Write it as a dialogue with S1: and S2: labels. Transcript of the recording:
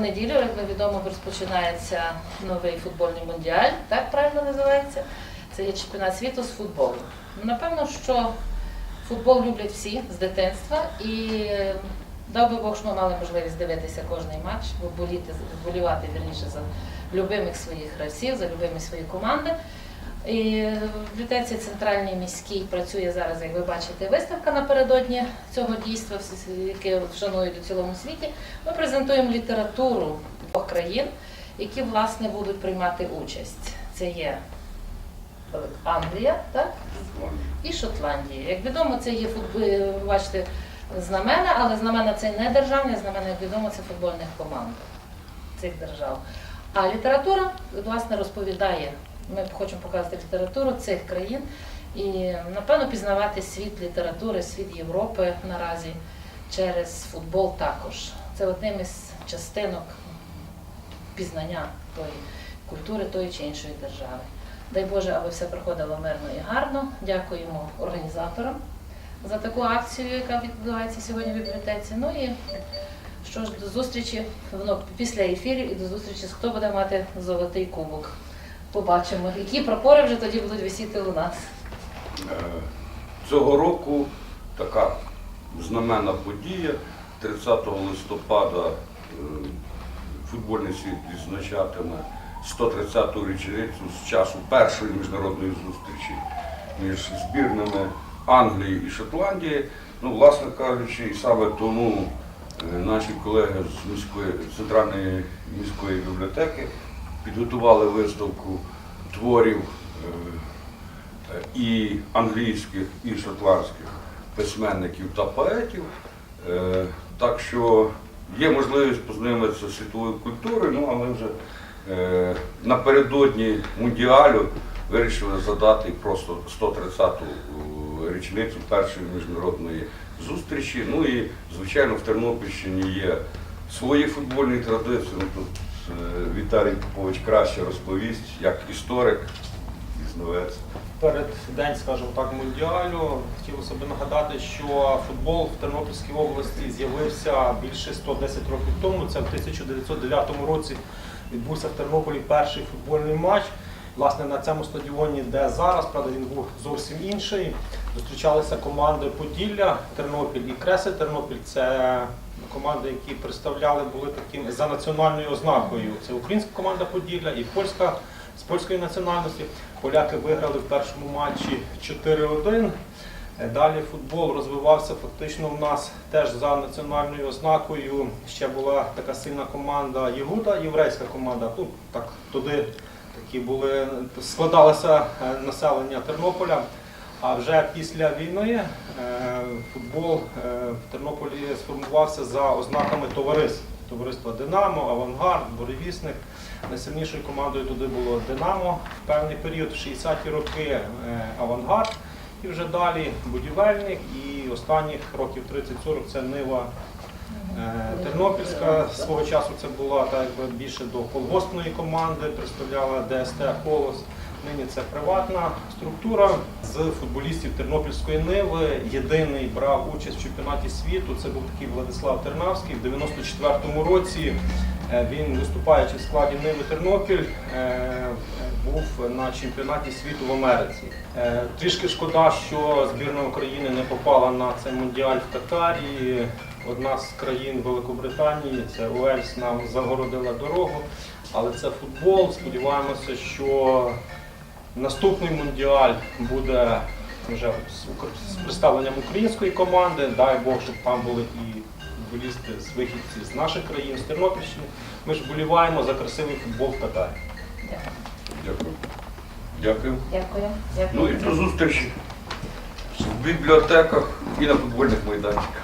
S1: неділю, як ми відомо, розпочинається новий футбольний мундіаль, так правильно називається. Це є чемпіонат світу з футболу. Ну, Напевно, що футбол люблять всі з дитинства і дав би Бог, що ми мали можливість дивитися кожний матч, боліти, вболівати вірніше за любимих своїх гравців, за любимі свої команди. І в бібліотеці центральній міській працює зараз, як ви бачите, виставка напередодні цього дійства, яке вшанують у цілому світі. Ми презентуємо літературу двох країн, які власне будуть приймати участь. Це є е, Англія, так? і Шотландії. Як відомо, це є футбол, ви бачите, знамена, але знамена це не державні, знамена, як відомо, це футбольних команд цих держав. А література, власне, розповідає, ми хочемо показати літературу цих країн і, напевно, пізнавати світ літератури, світ Європи наразі через футбол також. Це одним із частинок пізнання тої культури тої чи іншої держави. Дай Боже, аби все проходило мирно і гарно. Дякуємо організаторам за таку акцію, яка відбувається сьогодні в бібліотеці. Ну і що ж, до зустрічі воно після ефірів і до зустрічі, хто буде мати золотий кубок. Побачимо, які прапори вже тоді будуть висіти у нас.
S2: Е, Цього року така знаменна подія. 30 листопада е, футбольний світ відзначатиме 130-ту річницю з часу першої міжнародної зустрічі між збірними Англії і Шотландії. Ну, власне кажучи, і саме тому е, наші колеги з міської центральної міської бібліотеки підготували виставку творів е, і англійських, і шотландських письменників та поетів. Е, Так що є можливість познайомитися з світовою культурою, ну а вже е, напередодні мундіалю вирішили задати просто 130-ту е, річницю першої міжнародної зустрічі. Ну і, звичайно, в Тернопільщині є свої футбольні традиції. Е, Віталій Попович краще розповість, як історик і.
S3: Перед день, скажімо так, мундіалю хотілося б нагадати, що футбол в Тернопільській області з'явився більше 110 років тому. Це в 1909 році відбувся в Тернополі перший футбольний матч. Власне, на цьому стадіоні, де зараз, правда, він був зовсім інший. Зустрічалися команди Поділля, Тернопіль і Кресель Тернопіль. Це команди, які представляли, були таким за національною ознакою. Це українська команда Поділля і польська з польської національності. Поляки виграли в першому матчі 4-1. Е, Далі футбол розвивався фактично у нас теж за національною ознакою. Ще була така сильна команда Єгуда, єврейська команда. Ну, так, туди такі були, складалося е, населення Тернополя. А вже після війни е, футбол е, в Тернополі сформувався за ознаками товариств. Товариства Динамо, Авангард, Буревісник. Найсильнішою командою туди було Динамо в певний період, в 60-ті роки е, Авангард. І вже далі будівельник, і останніх років 30-40 це Нива Тернопільська. Свого часу це була так більше до колгоспної команди, представляла ДСТ Колос. Нині це приватна структура з футболістів Тернопільської Ниви. Єдиний брав участь в чемпіонаті світу. Це був такий Владислав Тернавський. В 94-му році е, він, виступаючи в складі Ниви Тернопіль, е, був на чемпіонаті світу в Америці. Е, Трішки шкода, що збірна України не попала на цей мундіаль в Катарі. Одна з країн Великобританії, це Уельс, нам загородила дорогу. Але це футбол. Сподіваємося, що наступний мундіаль буде вже з представленням української команди. Дай Бог, щоб там були і футболісти з вихідці з наших країн, з Тернопільщини. Ми ж вболіваємо за красивий футбол в.
S2: Дякую. Дякую.
S1: Дякую. Дякую.
S2: Ну і до зустрічі в бібліотеках і на футбольних майданчиках.